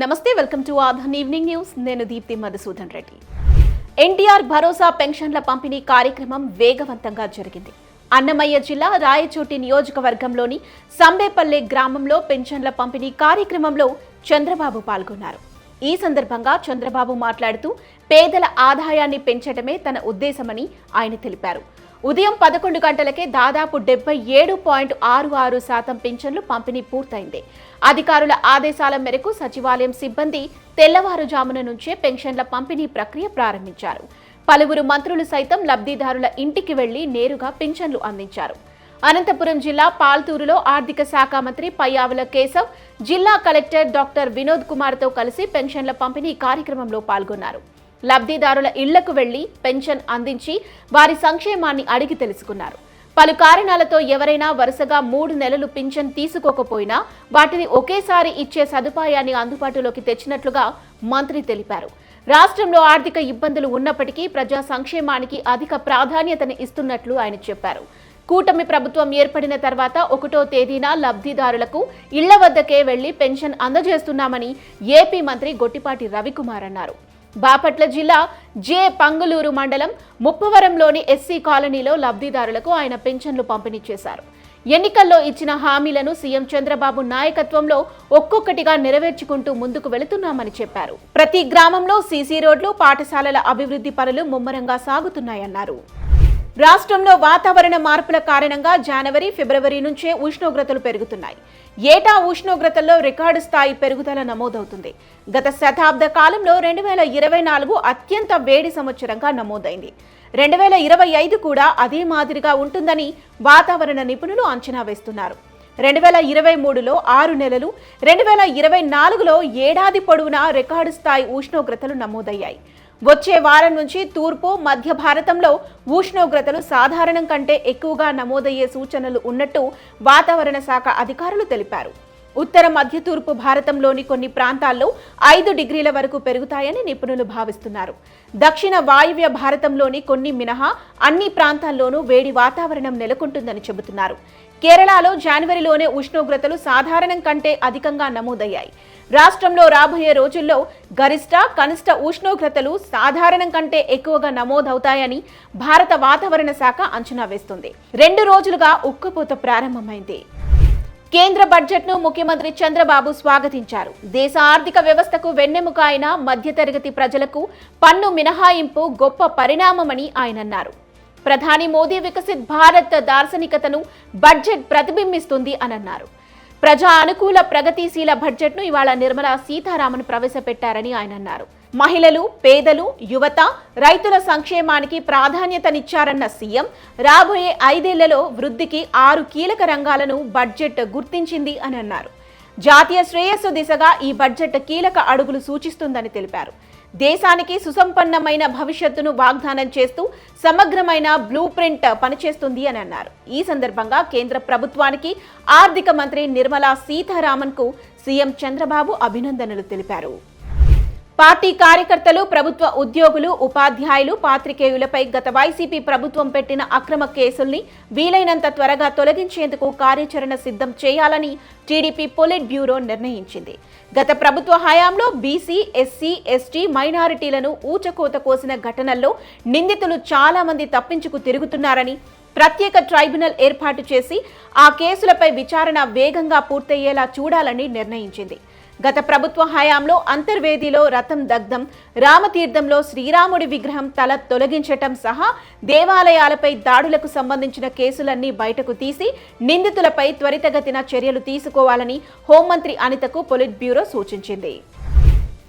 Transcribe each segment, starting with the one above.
నమస్తే welcome to Aadhan evening news. నేను దీప్తి మధుసూదన్ రెడ్డి. ఎన్టీఆర్ భరోసా పెన్షన్ల పంపిణీ కార్యక్రమం వేగవంతంగా జరిగింది. అన్నమయ్య జిల్లా రాయచోటి నియోజకవర్గంలోని సంబేపల్లె గ్రామంలో పెన్షన్ల పంపిణీ కార్యక్రమంలో చంద్రబాబు పాల్గొన్నారు. ఈ సందర్భంగా చంద్రబాబు మాట్లాడుతూ పేదల ఆదాయాన్ని పెంచడమే తన ఉద్దేశమని ఆయన తెలిపారు. ఉదయం పదకొండు గంటలకే దాదాపు డెబ్బై ఏడు పాయింట్ ఆరు ఆరు శాతం పింఛన్లు పంపిణీ పూర్తయింది. అధికారుల ఆదేశాల మేరకు సచివాలయం సిబ్బంది తెల్లవారుజామున నుంచే పెన్షన్ల పంపిణీ ప్రక్రియ ప్రారంభించారు. పలువురు మంత్రులు సైతం లబ్ధిదారుల ఇంటికి వెళ్ళి నేరుగా పింఛన్లు అందించారు. అనంతపురం జిల్లా పాల్తూరులో ఆర్థిక శాఖ మంత్రి పయ్యావుల కేశవ్ జిల్లా కలెక్టర్ డాక్టర్ వినోద్ కుమార్తో కలిసి పెన్షన్ల పంపిణీ కార్యక్రమంలో పాల్గొన్నారు. లబ్ధిదారుల ఇళ్ళకు వెళ్ళి పెన్షన్ అందించి వారి సంక్షేమాన్ని అడిగి తెలుసుకున్నారు. పలు కారణాలతో ఎవరైనా వరుసగా మూడు నెలలు పింఛన్ తీసుకోకపోయినా వాటిని ఒకేసారి ఇచ్చే సదుపాయాన్ని అందుబాటులోకి తెచ్చినట్లుగా మంత్రి తెలిపారు. రాష్ట్రంలో ఆర్థిక ఇబ్బందులు ఉన్నప్పటికీ ప్రజా సంక్షేమానికి అధిక ప్రాధాన్యతను ఇస్తున్నట్లు ఆయన చెప్పారు. కూటమి ప్రభుత్వం ఏర్పడిన తర్వాత ఒకటో తేదీన లబ్ధిదారులకు ఇళ్ళ వద్దకే వెళ్ళి పెన్షన్ అందజేస్తున్నామని ఏపీ మంత్రి గొట్టిపాటి రవికుమార్ అన్నారు. బాపట్ల జిల్లా జే పంగులూరు మండలం ముప్పవరంలోని ఎస్సీ కాలనీలో లబ్ధిదారులకు ఆయన పెన్షన్లు పంపిణీ చేశారు. ఎన్నికల్లో ఇచ్చిన హామీలను సీఎం చంద్రబాబు నాయకత్వంలో ఒక్కొక్కటిగా నెరవేర్చుకుంటూ ముందుకు వెళుతున్నామని చెప్పారు. ప్రతి గ్రామంలో సీసీ రోడ్లు పాఠశాలల అభివృద్ధి పనులు ముమ్మరంగా సాగుతున్నాయన్నారు. రాష్ట్రంలో వాతావరణ మార్పుల కారణంగా జనవరి ఫిబ్రవరి నుంచే ఉష్ణోగ్రతలు పెరుగుతున్నాయి. ఏటా ఉష్ణోగ్రతల్లో రికార్డు స్థాయి పెరుగుదల నమోదవుతుంది. గత శతాబ్ద కాలంలో రెండు వేల ఇరవై నాలుగు అత్యంత వేడి సంవత్సరంగా నమోదైంది. రెండు వేల ఇరవై ఐదు కూడా అదే మాదిరిగా ఉంటుందని వాతావరణ నిపుణులు అంచనా వేస్తున్నారు. రెండు వేల ఇరవై మూడులో ఆరు నెలలు రెండు వేల ఇరవై నాలుగులో ఏడాది పొడవునా రికార్డు స్థాయి ఉష్ణోగ్రతలు నమోదయ్యాయి. వచ్చే వారం నుంచి తూర్పు మధ్య భారతంలో ఉష్ణోగ్రతలు సాధారణం కంటే ఎక్కువగా నమోదయ్యే సూచనలు ఉన్నట్టు వాతావరణ శాఖ అధికారులు తెలిపారు. ఉత్తర మధ్య తూర్పు భారతంలోని కొన్ని ప్రాంతాల్లో ఐదు డిగ్రీల వరకు పెరుగుతాయని నిపుణులు భావిస్తున్నారు. దక్షిణ వాయువ్య భారతంలోని కొన్ని మినహా అన్ని ప్రాంతాల్లోనూ వేడి వాతావరణం నెలకొంటుందని చెబుతున్నారు. కేరళలో జనవరిలోనే ఉష్ణోగ్రతలు సాధారణం కంటే అధికంగా నమోదయ్యాయి. రాష్ట్రంలో రాబోయే రోజుల్లో గరిష్ట కనిష్ట ఉష్ణోగ్రతలు సాధారణం కంటే ఎక్కువగా నమోదవుతాయని భారత వాతావరణ శాఖ అంచనా వేస్తుంది. రెండు రోజులుగా ఉక్కపోత ప్రారంభమైంది. కేంద్ర బడ్జెట్ను ముఖ్యమంత్రి చంద్రబాబు స్వాగతించారు. దేశ ఆర్థిక వ్యవస్థకు వెన్నెముక అయిన మధ్యతరగతి ప్రజలకు పన్ను మినహాయింపు గొప్ప పరిణామమని ఆయన అన్నారు. ప్రధాని మోదీ వికసిత్ భారత్ దార్శనికతను బడ్జెట్ ప్రతిబింబిస్తుంది అని అన్నారు ప్రజా అనుకూల ప్రగతిశీల బడ్జెట్ను ఇవాళ నిర్మలా సీతారామన్ ప్రవేశపెట్టారని ఆయన అన్నారు. మహిళలు పేదలు యువత రైతుల సంక్షేమానికి ప్రాధాన్యతనిచ్చారన్న సీఎం రాబోయే ఐదేళ్ళలో వృద్ధికి ఆరు కీలక రంగాలను బడ్జెట్ గుర్తించింది అని అన్నారు. జాతీయ శ్రేయస్సు దిశగా ఈ బడ్జెట్ కీలక అడుగులు సూచిస్తుందని తెలిపారు. దేశానికి సుసంపన్నమైన భవిష్యత్తును వాగ్దానం చేస్తూ సమగ్రమైన బ్లూ ప్రింట్ పనిచేస్తుంది అని అన్నారు. ఈ సందర్భంగా కేంద్ర ప్రభుత్వానికి ఆర్థిక మంత్రి నిర్మలా సీతారామన్కు సీఎం చంద్రబాబు అభినందనలు తెలిపారు. పార్టీ కార్యకర్తలు ప్రభుత్వ ఉద్యోగులు ఉపాధ్యాయులు పాత్రికేయులపై గత వైసీపీ ప్రభుత్వం పెట్టిన అక్రమ కేసుల్ని వీలైనంత త్వరగా తొలగించేందుకు కార్యాచరణ సిద్ధం చేయాలని టీడీపీ పొలిట్ బ్యూరో నిర్ణయించింది. గత ప్రభుత్వ హయాంలో బీసీ ఎస్సీ ఎస్టీ మైనారిటీలను ఊచకోత కోసిన ఘటనల్లో నిందితులు చాలా మంది తప్పించుకు తిరుగుతున్నారని ప్రత్యేక ట్రైబ్యునల్ ఏర్పాటు చేసి ఆ కేసులపై విచారణ వేగంగా పూర్తయ్యేలా చూడాలని నిర్ణయించింది. గత ప్రభుత్వ హయాంలో అంతర్వేదిలో రథం దగ్ధం రామతీర్థంలో శ్రీరాముడి విగ్రహం తల తొలగించటం సహా దేవాలయాలపై దాడులకు సంబంధించిన కేసులన్నీ బయటకు తీసి నిందితులపై త్వరితగతిన చర్యలు తీసుకోవాలని హోంమంత్రి అనితకు పొలిట్ బ్యూరో సూచించింది.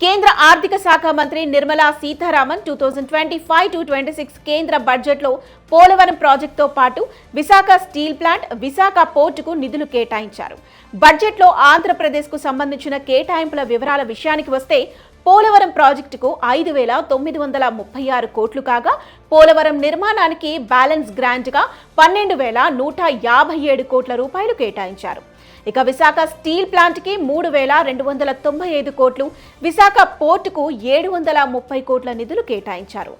కేంద్ర ఆర్థిక శాఖ మంత్రి Nirmala Sitharaman two thousand twenty five to twenty six కేంద్ర బడ్జెట్లో పోలవరం ప్రాజెక్టుతో పాటు విశాఖ స్టీల్ ప్లాంట్ విశాఖ పోర్టుకు నిధులు కేటాయించారు. బడ్జెట్లో ఆంధ్రప్రదేశ్కు సంబంధించిన కేటాయింపుల వివరాల విషయానికి వస్తే పోలవరం ప్రాజెక్టుకు ఐదు వేల తొమ్మిది వందల ముప్పై ఆరు కోట్లు కాగా పోలవరం నిర్మాణానికి బ్యాలెన్స్ గ్రాంట్గా పన్నెండు వేల నూట యాభై ఏడు కోట్ల రూపాయలు కేటాయించారు. ఇక విశాఖ స్టీల్ ప్లాంట్కి మూడు వేల రెండు వందల తొంభై ఐదు కోట్లు విశాఖ పోర్టుకు ఏడు వందల ముప్పై కోట్ల నిధులు కేటాయించారు.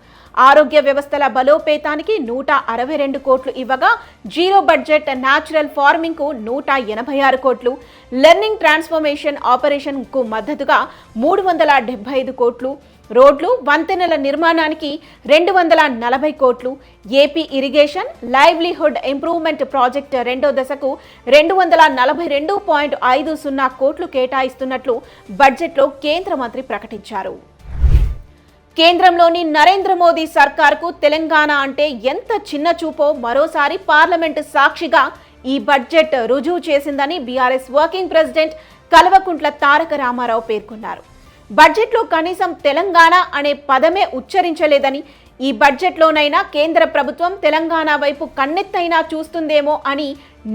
ఆరోగ్య వ్యవస్థల బలోపేతానికి నూట అరవై రెండు కోట్లు ఇవ్వగా జీరో బడ్జెట్ న్యాచురల్ ఫార్మింగ్కు నూట ఎనభై ఆరు కోట్లు లెర్నింగ్ ట్రాన్స్ఫర్మేషన్ ఆపరేషన్కు మద్దతుగా మూడు వందల డెబ్బై ఐదు కోట్లు రోడ్లు వంతెనల నిర్మాణానికి రెండు వందల నలభై కోట్లు AP irrigation livelihood improvement project రెండో దశకు రెండు వందల నలభై రెండు పాయింట్ ఐదు సున్నా కోట్లు కేటాయిస్తున్నట్లు బడ్జెట్లో కేంద్ర మంత్రి ప్రకటించారు. కేంద్రంలోని నరేంద్ర మోదీ సర్కార్కు తెలంగాణ అంటే ఎంత చిన్న చూపో మరోసారి పార్లమెంటు సాక్షిగా ఈ బడ్జెట్ రుజువు చేసిందని BRS working president Kalvakuntla Taraka Rama Rao పేర్కొన్నారు. బడ్జెట్లో కనీసం తెలంగాణ అనే పదమే ఉచ్చరించలేదని ఈ బడ్జెట్లోనైనా కేంద్ర ప్రభుత్వం తెలంగాణ వైపు కన్నెత్తైనా చూస్తుందేమో అని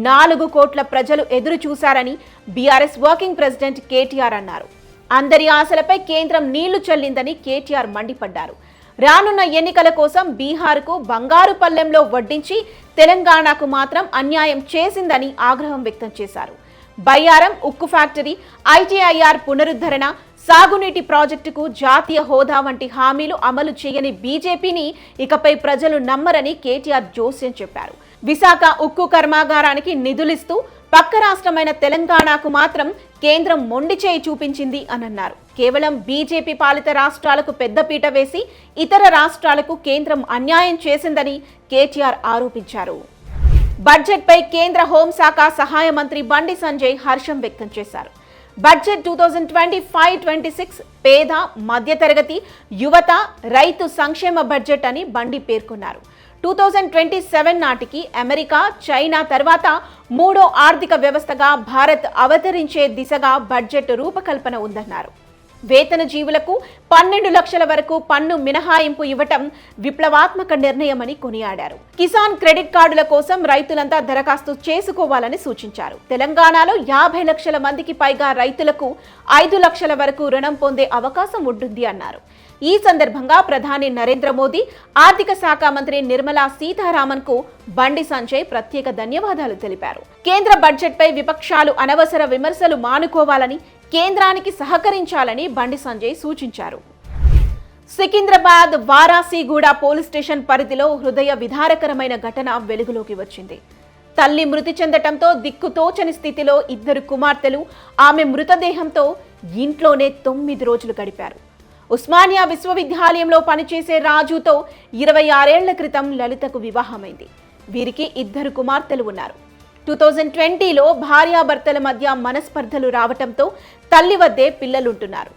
నాలుగు కోట్ల ప్రజలు ఎదురు చూశారని బీఆర్ఎస్ వర్కింగ్ ప్రెసిడెంట్ కేటీఆర్ అన్నారు. అందరి ఆశలపై కేంద్రం నీళ్ళు చల్లిందని కేటీఆర్ మండిపడ్డారు. రానున్న ఎన్నికల కోసం బీహార్కు బంగారు పల్లెంలో వడ్డించి తెలంగాణకు మాత్రం అన్యాయం చేసిందని ఆగ్రహం వ్యక్తం చేశారు. బయ్యారం ఉక్కు ఫ్యాక్టరీ ఐటీఐఆర్ పునరుద్ధరణ సాగునీటి ప్రాజెక్టుకు జాతీయ హోదా వంటి హామీలు అమలు చేయని బీజేపీని ఇకపై ప్రజలు నమ్మరని కేటీఆర్ జోస్యం చెప్పారు. విశాఖ ఉక్కు కర్మాగారానికి నిధులిస్తూ పక్క రాష్ట్రమైన తెలంగాణకు మాత్రం కేంద్రం మొండి చేయి చూపించింది అని అన్నారు కేవలం బీజేపీ పాలిత రాష్ట్రాలకు పెద్దపీట వేసి ఇతర రాష్ట్రాలకు కేంద్రం అన్యాయం చేసిందని కేటీఆర్ ఆరోపించారు. బడ్జెట్పై కేంద్ర హోంశాఖ సహాయ మంత్రి బండి సంజయ్ హర్షం వ్యక్తం చేశారు. Budget two thousand twenty five twenty six పేద మధ్యతరగతి యువత రైతు సంక్షేమ బడ్జెట్ అని బండి పేర్కొన్నారు. టూ థౌజండ్ ట్వంటీ సెవెన్ నాటికి అమెరికా చైనా తర్వాత మూడో ఆర్థిక వ్యవస్థగా భారత్ అవతరించే దిశగా బడ్జెట్ రూపకల్పన ఉందన్నారు. వేతన జీవులకు పన్నెండు లక్షల వరకు పన్ను మినహాయింపు ఇవ్వటం విప్లవాత్మక నిర్ణయమని కొనియాడారు. కిసాన్ క్రెడిట్ కార్డుల కోసం రైతులంతా దరఖాస్తు చేసుకోవాలని సూచించారు. తెలంగాణలో యాభై లక్షల మందికి పైగా రైతులకు ఐదు లక్షల వరకు రుణం పొందే అవకాశం ఉంటుంది అన్నారు. ఈ సందర్భంగా ప్రధాని నరేంద్ర మోదీ ఆర్థిక శాఖ మంత్రి నిర్మలా సీతారామన్కు బండి సంజయ్ ప్రత్యేక ధన్యవాదాలు తెలిపారు. కేంద్ర బడ్జెట్ పై విపక్షాలు అనవసర విమర్శలు మానుకోవాలని కేంద్రానికి సహకరించాలని బండి సంజయ్ సూచించారు. సికింద్రాబాద్ వారాసిగూడ పోలీస్ స్టేషన్ పరిధిలో హృదయ విధారకరమైన ఘటన వెలుగులోకి వచ్చింది. తల్లి మృతి చెందటంతో దిక్కుతోచని స్థితిలో ఇద్దరు కుమార్తెలు ఆమె మృతదేహంతో ఇంట్లోనే తొమ్మిది రోజులు గడిపారు. ఉస్మానియా విశ్వవిద్యాలయంలో పనిచేసే రాజుతో ఇరవై ఆరేళ్ళ క్రితం లలితకు వివాహమైంది. వీరికి ఇద్దరు కుమార్తెలు ఉన్నారు. టూ థౌజండ్ ట్వంటీలో భార్యాభర్తల మధ్య మనస్పర్ధలు రావటంతో తల్లి వద్దే పిల్లలుంటున్నారు.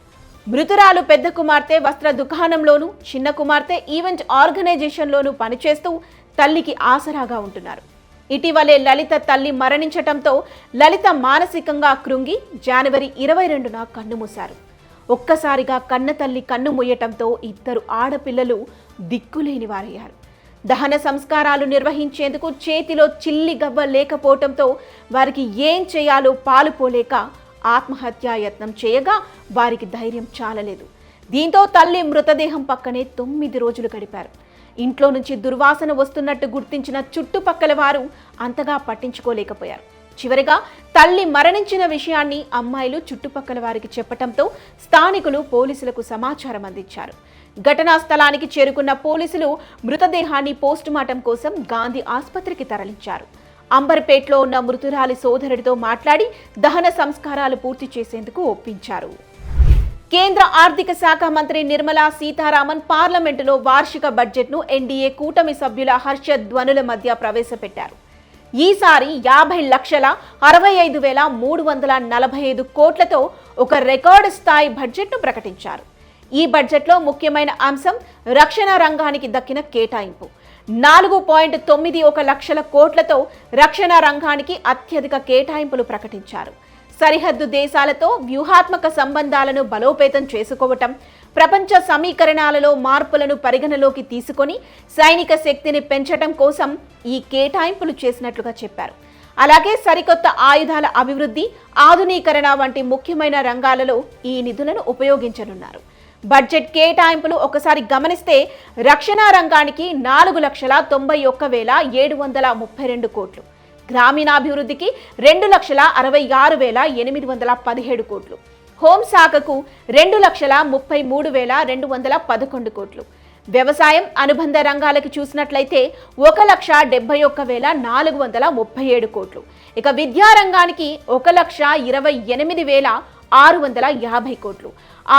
మృతురాలు పెద్ద కుమార్తె వస్త్ర దుకాణంలోనూ చిన్న కుమార్తె ఈవెంట్ ఆర్గనైజేషన్లోనూ పనిచేస్తూ తల్లికి ఆసరాగా ఉంటున్నారు. ఇటీవలే లలిత తల్లి మరణించటంతో లలిత మానసికంగా కృంగి జనవరి ఇరవై రెండున కన్నుమూశారు. ఒక్కసారిగా కన్న తల్లి కన్ను మూయటంతో ఇద్దరు ఆడపిల్లలు దిక్కులేని వారయ్యారు. దహన సంస్కారాలు నిర్వహించేందుకు చేతిలో చిల్లి గవ్వ లేకపోవటంతో వారికి ఏం చేయాలో పాలుపోలేక ఆత్మహత్యాయత్నం చేయగా వారికి ధైర్యం చాలలేదు. దీంతో తల్లి మృతదేహం పక్కనే తొమ్మిది రోజులు గడిపారు. ఇంట్లో నుంచి దుర్వాసన వస్తున్నట్టు గుర్తించిన చుట్టుపక్కల వారు అంతగా పట్టించుకోలేకపోయారు. చివరిగా తల్లి మరణించిన విషయాన్ని అమ్మాయిలు చుట్టుపక్కల వారికి చెప్పటంతో స్థానికులు పోలీసులకు సమాచారం అందించారు. ఘటనా స్థలానికి చేరుకున్న పోలీసులు మృతదేహాన్ని పోస్టుమార్టం కోసం గాంధీ ఆసుపత్రికి తరలించారు. అంబర్పేట్లో ఉన్న మృతురాలి సోదరుడితో మాట్లాడి దహన సంస్కారాలు పూర్తి చేసేందుకు ఒప్పించారు. కేంద్ర ఆర్థిక శాఖ మంత్రి నిర్మలా సీతారామన్ పార్లమెంటులో వార్షిక బడ్జెట్ను ఎన్డీఏ కూటమి సభ్యుల హర్ష ధ్వనుల మధ్య ప్రవేశపెట్టారు. ఈసారి యాభై లక్షల అరవై ఐదు వేల మూడు వందల నలభై ఐదు కోట్లతో ఒక రికార్డు స్థాయి బడ్జెట్ను ప్రకటించారు. ఈ బడ్జెట్లో ముఖ్యమైన అంశం రక్షణ రంగానికి దక్కిన కేటాయింపు. నాలుగు పాయింట్ తొమ్మిది ఒక లక్షల కోట్లతో రక్షణ రంగానికి అత్యధిక కేటాయింపులు ప్రకటించారు. సరిహద్దు దేశాలతో వ్యూహాత్మక సంబంధాలను బలోపేతం చేసుకోవటం ప్రపంచ సమీకరణాలలో మార్పులను పరిగణలోకి తీసుకొని సైనిక శక్తిని పెంచటం కోసం ఈ కేటాయింపులు చేసినట్లుగా చెప్పారు. అలాగే సరికొత్త ఆయుధాల అభివృద్ధి ఆధునీకరణ వంటి ముఖ్యమైన రంగాలలో ఈ నిధులను ఉపయోగించనున్నారు. బడ్జెట్ కేటాయింపులు ఒకసారి గమనిస్తే రక్షణ రంగానికి నాలుగు లక్షల తొంభై ఒక్క వేల ఏడు వందల ముప్పై రెండు కోట్లు గ్రామీణాభివృద్ధికి రెండు లక్షల అరవై ఆరు వేల ఎనిమిది వందల పదిహేడు కోట్లు హోంశాఖకు రెండు లక్షల ముప్పై మూడు వేల రెండు వందల పదకొండు కోట్లు. వ్యవసాయం అనుబంధ రంగాలకు చూసినట్లయితే ఒక లక్ష డెబ్బై ఒక్క వేల నాలుగు వందల ముప్పై ఏడు కోట్లు. ఇక విద్యారంగానికి ఒక లక్ష ఇరవై ఎనిమిది వేల ఆరు వందల యాభై కోట్లు.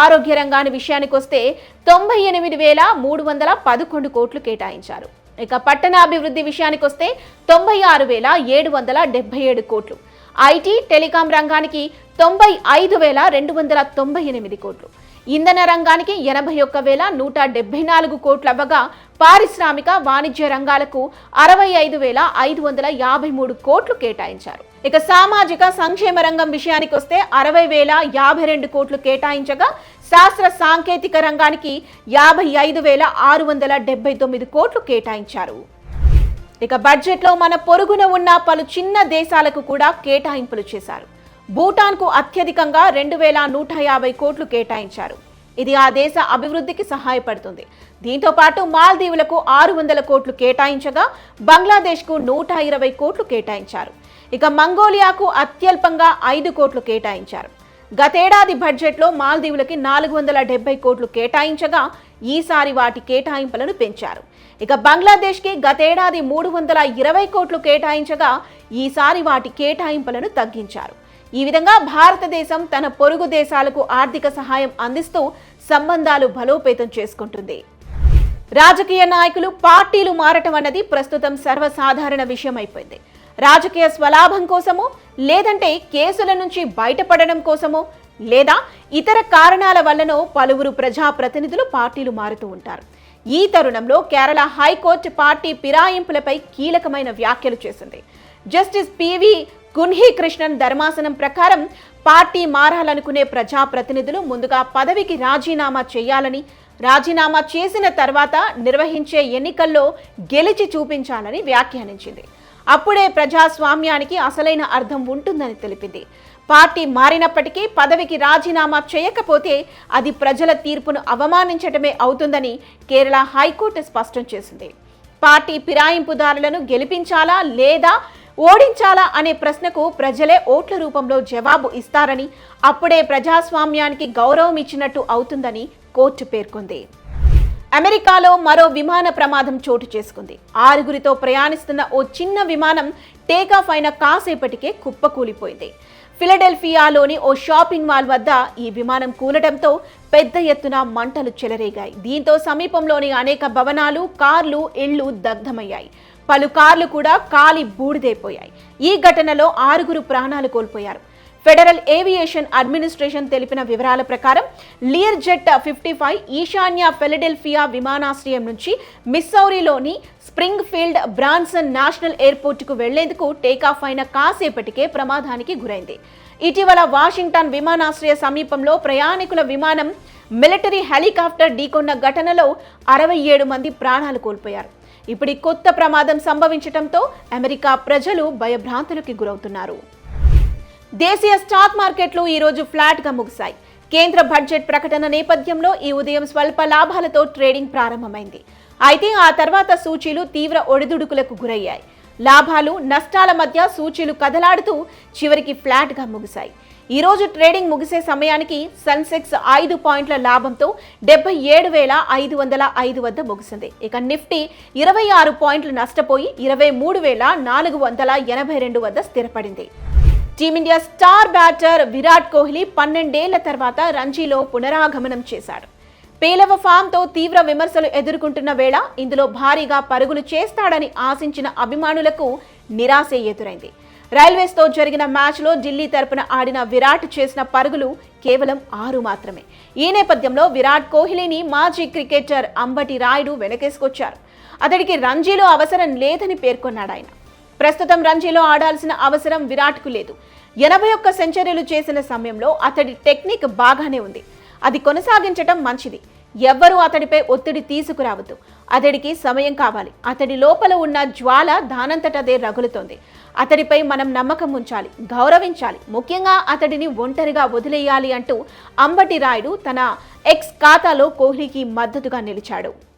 ఆరోగ్య రంగాన్ని విషయానికి వస్తే తొంభై ఎనిమిది వేల మూడు వందల పదకొండు కోట్లు కేటాయించారు. ఇక పట్టణాభివృద్ధి విషయానికి వస్తే తొంభై ఆరు వేల ఏడు వందల డెబ్బై ఏడు కోట్లు. ఐటీ టెలికాం రంగానికి తొంభై ఐదు వేల రెండు వందల తొంభై ఎనిమిది కోట్లు. ఇంధన రంగానికి ఎనభై ఒక్క వేల నూట డెబ్బై నాలుగు కోట్లు అవ్వగా పారిశ్రామిక వాణిజ్య రంగాలకు అరవై ఐదు వేల ఐదు వందల యాభై మూడు కోట్లు కేటాయించారు. ఇక సామాజిక సంక్షేమ రంగం విషయానికి వస్తే అరవై వేల యాభై రెండు కోట్లు కేటాయించగా శాస్త్ర సాంకేతిక రంగానికి యాభై ఐదు వేల ఆరు వందల డెబ్బై తొమ్మిది కోట్లు కేటాయించారు. ఇక బడ్జెట్లో మన పొరుగున ఉన్న పలు చిన్న దేశాలకు కూడా కేటాయింపులు చేశారు. భూటాన్కు అత్యధికంగా రెండు వేల నూట యాభై కోట్లు కేటాయించారు. ఇది ఆ దేశ అభివృద్ధికి సహాయపడుతుంది. దీంతో పాటు మాల్దీవులకు ఆరు వందల కోట్లు కేటాయించగా బంగ్లాదేశ్కు నూట ఇరవై కోట్లు కేటాయించారు. ఇక మంగోలియాకు అత్యల్పంగా ఐదు కోట్లు కేటాయించారు. గతేడాది బడ్జెట్లో మాల్దీవులకి నాలుగు వందల డెబ్బై కోట్లు కేటాయించగా ఈసారి వాటి కేటాయింపులను పెంచారు. ఇక బంగ్లాదేశ్కి గతేడాది మూడు వందల ఇరవై కోట్లు కేటాయించగా ఈసారి వాటి కేటాయింపులను తగ్గించారు. ఈ విధంగా భారతదేశం తన పొరుగు దేశాలకు ఆర్థిక సహాయం అందిస్తూ సంబంధాలు బలోపేతం చేసుకుంటుంది. రాజకీయ నాయకులు పార్టీలు మారటం అన్నది ప్రస్తుతం సర్వసాధారణ విషయం అయిపోయింది రాజకీయ స్వలాభం కోసమో లేదంటే కేసుల నుంచి బయటపడడం కోసమో లేదా ఇతర కారణాల వల్లనో పలువురు ప్రజాప్రతినిధులు పార్టీలు మారుతూ ఉంటారు. ఈ తరుణంలో కేరళ హైకోర్టు పార్టీ ఫిరాయింపులపై కీలకమైన వ్యాఖ్యలు చేసింది. జస్టిస్ పివి గున్హీ కృష్ణన్ ధర్మాసనం ప్రకారం పార్టీ మారాలనుకునే ప్రజాప్రతినిధులు ముందుగా పదవికి రాజీనామా చేయాలని రాజీనామా చేసిన తర్వాత నిర్వహించే ఎన్నికల్లో గెలిచి చూపించాలని వ్యాఖ్యానించింది. అప్పుడే ప్రజాస్వామ్యానికి అసలైన అర్థం ఉంటుందని తెలిపింది. పార్టీ మారినప్పటికీ పదవికి రాజీనామా చేయకపోతే అది ప్రజల తీర్పును అవమానించటమే అవుతుందని కేరళ హైకోర్టు స్పష్టం చేసింది. పార్టీ ఫిరాయింపుదారులను గెలిపించాలా లేదా ఓడించాలా అనే ప్రశ్నకు ప్రజలే ఓట్ల రూపంలో జవాబు ఇస్తారని అప్పుడే ప్రజాస్వామ్యానికి గౌరవం ఇచ్చినట్టు అవుతుందని కోర్టు పేర్కొంది. అమెరికాలో మరో విమాన ప్రమాదం చోటు చేసుకుంది. ఆరుగురితో ప్రయాణిస్తున్న ఓ చిన్న విమానం టేకాఫ్ అయిన కాసేపటికే కుప్పకూలిపోయింది. ఫిలడెల్ఫియాలోని ఓ షాపింగ్ మాల్ వద్ద ఈ విమానం కూలడంతో పెద్ద ఎత్తున మంటలు చెలరేగాయి. దీంతో సమీపంలోని అనేక భవనాలు కార్లు ఇళ్ళు దగ్ధమయ్యాయి. పలు కార్లు కూడా కాలి బూడిదైపోయాయి. ఈ ఘటనలో ఆరుగురు ప్రాణాలు కోల్పోయారు. ఫెడరల్ ఏవియేషన్ అడ్మినిస్ట్రేషన్ తెలిపిన వివరాల ప్రకారం లియర్ జెట్ ఫిఫ్టీ ఫైవ్ ఈశాన్య ఫెలడెల్ఫియా విమానాశ్రయం నుంచి మిస్సౌరీలోని స్ప్రింగ్ ఫీల్డ్ బ్రాన్సన్ నేషనల్ ఎయిర్పోర్టుకు వెళ్ళేందుకు టేకాఫ్ అయిన కాసేపటికే ప్రమాదానికి గురైంది. ఇటీవల వాషింగ్టన్ విమానాశ్రయ సమీపంలో ప్రయాణికుల విమానం మిలిటరీ హెలికాప్టర్ ఢీకొన్న ఘటనలో అరవై ఏడు మంది ప్రాణాలు కోల్పోయారు. ఇప్పుడు కొత్త ప్రమాదం సంభవించడంతో అమెరికా ప్రజలు భయభ్రాంతులకి గురవుతున్నారు. దేశీయ స్టాక్ మార్కెట్లు ఈరోజు ఫ్లాట్గా ముగిశాయి. కేంద్ర బడ్జెట్ ప్రకటన నేపథ్యంలో ఈ ఉదయం స్వల్ప లాభాలతో ట్రేడింగ్ ప్రారంభమైంది. అయితే ఆ తర్వాత సూచీలు తీవ్ర ఒడిదుడుకులకు గురయ్యాయి. లాభాలు నష్టాల మధ్య సూచీలు కదలాడుతూ చివరికి ఫ్లాట్గా ముగిశాయి. ఈరోజు ట్రేడింగ్ ముగిసే సమయానికి సెన్సెక్స్ ఐదు పాయింట్ల లాభంతో డెబ్బై ఏడు వేల ఐదు వందల ఐదు వద్ద ముగిసింది. ఇక నిఫ్టీ ఇరవై ఆరు పాయింట్లు నష్టపోయి ఇరవై మూడు వేల నాలుగు వందల ఎనభై రెండు వద్ద స్థిరపడింది. Team India star batter Virat Kohli పన్నెండేళ్ళ తర్వాత రంజీలో పునరాగమనం చేశాడు. పేలవ ఫామ్తో తీవ్ర విమర్శలు ఎదుర్కొంటున్న వేళ ఇందులో భారీగా పరుగులు చేస్తాడని ఆశించిన అభిమానులకు నిరాశ ఎదురైంది. రైల్వేస్తో జరిగిన మ్యాచ్లో ఢిల్లీ తరపున ఆడిన విరాట్ చేసిన పరుగులు కేవలం ఆరు మాత్రమే. ఈ నేపథ్యంలో విరాట్ కోహ్లీని మాజీ క్రికెటర్ అంబటి రాయుడు వెనకేసుకొచ్చారు. అతడికి రంజీలో అవసరం లేదని పేర్కొన్నాడు ఆయన. ప్రస్తుతం రంజీలో ఆడాల్సిన అవసరం విరాట్కు లేదు. ఎనభై ఒక్క సెంచరీలు చేసిన సమయంలో అతడి టెక్నిక్ బాగానే ఉంది. అది కొనసాగించటం మంచిది. ఎవ్వరూ అతడిపై ఒత్తిడి తీసుకురావద్దు. అతడికి సమయం కావాలి. అతడి లోపల ఉన్న జ్వాల దానంతటదే రగులుతోంది. అతడిపై మనం నమ్మకం ఉంచాలి గౌరవించాలి. ముఖ్యంగా అతడిని ఒంటరిగా వదిలేయాలి అంటూ అంబటి రాయుడు తన ఎక్స్ ఖాతాలో కోహ్లీకి మద్దతుగా నిలిచాడు.